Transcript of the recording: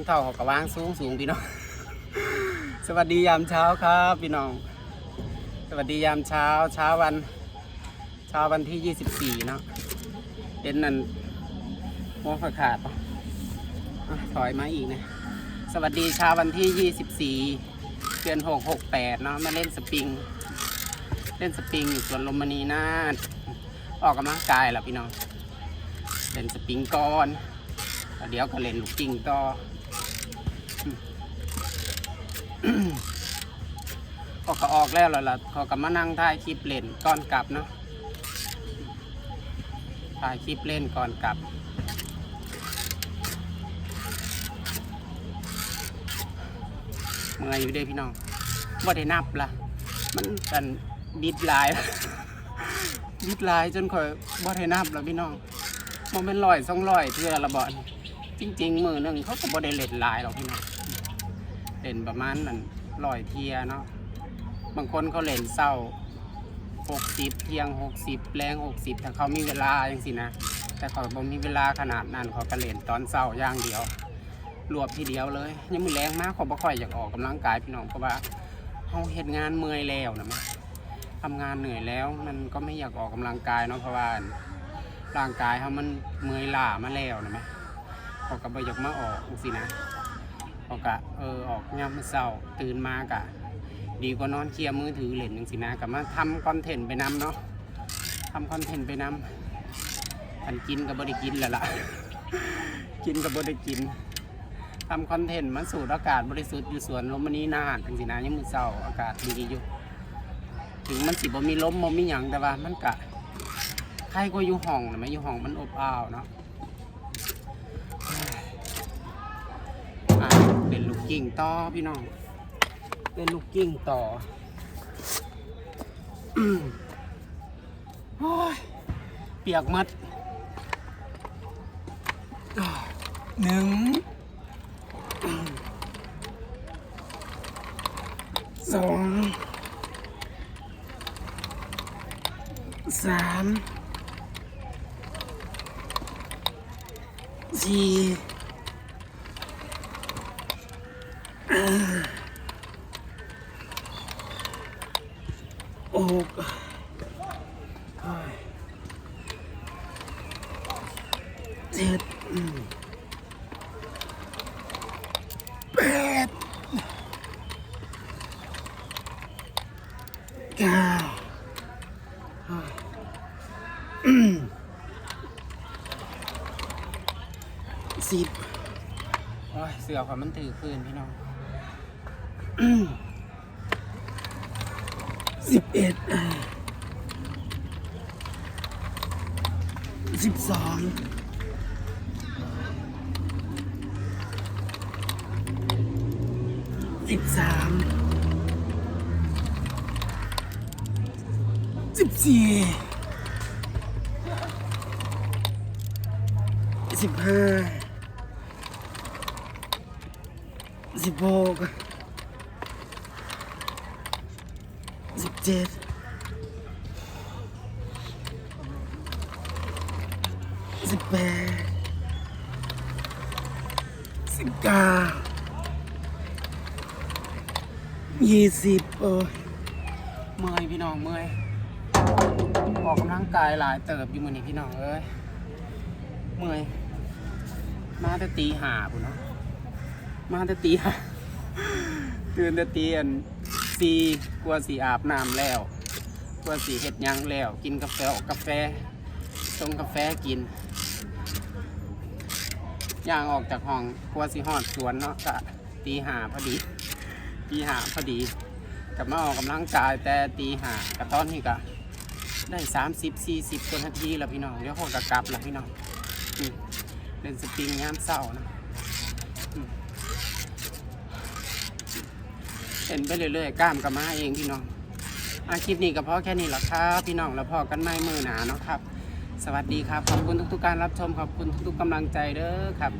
มันเท่ากับวางสูงสูงพี่น้อง สวัสดียามเช้าครับพี่น้อง สวัสดียามเช้าเช้าวัน เช้าวันที่ 24 เนาะเห็นนั่นหัวขาขาดถอยมาอีกนะสวัสดีเช้าวันที่ 24 เดือน 6 68 เนาะมาเล่นสปริง เล่นสปริงอยู่สวนลมมณีนาฏออกกำลังกายแหละพี่น้อง เล่นสปริงก่อนแล้วเดี๋ยวก็เล่นลูกจริงต่อ ก็ก็ออกแล้วล่ะเขาก็มานั่งถ่ายคลิปเล่นก่อนกลับเนาะถ่ายคลิปเล่นก่อนกลับเมื่อยอยู่เด้พี่น้องว่าได้นับละมันกันดิดลายดิดลายจนข่อยบ่ได้นับแล้วพี่น้องมันเป็นรอยสองรอยเทื่อละบ่อนจริง ๆ มือหนึ่งเขาก็บ่ได้เล่นหลายหรอกพี่น้อง เล่นประมาณนั้นร้อยเทียเนาะบางคนเขาเล่นเศร้าหกสิบเทียงหกสิบแรงหกสิบถ้าเขามีเวลาอย่างสินะแต่เขาบ่มีเวลาขนาดนั้นเขาก็เล่นตอนเศร้าอย่างเดียวรวบทีเดียวเลยยังมือแรงมากเขาบ่ค่อยอยากออกกำลังกายพี่น้องเพราะว่าเขาเฮ็ดงานเมื่อยแล้วนะแม่ทำงานเหนื่อยแล้วมันก็ไม่อยากออกกำลังกายเนาะเพราะว่าร่างกายเขามันเมื่อยล้ามาแล้วนะแม่เขาก็บ่อยากมาออกสินะ เขาก็เออออกยามมื้อเช้าตื่นมากะ ดีกว่านอนเคลียร์มือถือเล่นจังสินะกับมาทำคอนเทนต์ไปนำเนาะทำคอนเทนต์ไปนำอันกินก็บ่ได้กินแล้วล่ะ กินก็บ่ได้กินทำคอนเทนต์มันสูดอากาศบริสุทธิ์อยู่สวนลมมันนี้นาดจังสินะยังมือเศร้าอากาศดีอยู่ถึงมันสิบ่มีลมบ่มีหยังแต่ว่ามันกะใครก็อยู่ห้องนะไหมอยู่ห้องมันอบอ้าวเนาะอะเป็นลู กิ่งต่อพี่น้อง เป็นลูกกิ่งต่อเปียกมัดหนึ่งสองสามสี่ ห้าหกเจ็ดแปดเก้าอืมสิบโอ้ยเสือความมันถือคืนพี่น้อง สิบเอ็ดสิบสองสิบสามสิบสี่สิบห้าสิบหก สิบเจ็ดสิบแปดสิบเก้ายี่สิบโอ้ยเมื่อยพี่น้องเมื่อยออกกำลังกายหลายเติบอยู่มือนี้พี่น้องเอ้ยเมื่อยมาแต่ตีหาพุ่นเนาะมาแต่ตีหาตื่นแต่ตีอัน สีกลัวสีอาบน้ำแล้วกลัวสีเห็ดยังแล้ว กินกาแฟออกกาแฟชงกาแฟกินย่างออกจากห้องกลัวสีหอดสวนเนาะกะตีหาพอดีตีหาพอดีกับมาออกกำลังกายแต่ตีหากะตอนนี้กะได้สามสิบสี่สิบกว่านาทีแล้วพี่น้องเดี๋ยวพอกกลับแล้วพี่น้องเล่นสปริงงามเศร้านะอืม เป็นไปเรื่อยๆกล้ามกับมาเองพี่น้องอาคลิปนี้ก็พอแค่นี้แหละครับพี่น้องแล้วพอกันไม่มือหนาเนาะครับ สวัสดีครับ ขอบคุณทุกๆการรับชมขอบคุณทุกๆกำลังใจเด้อครับ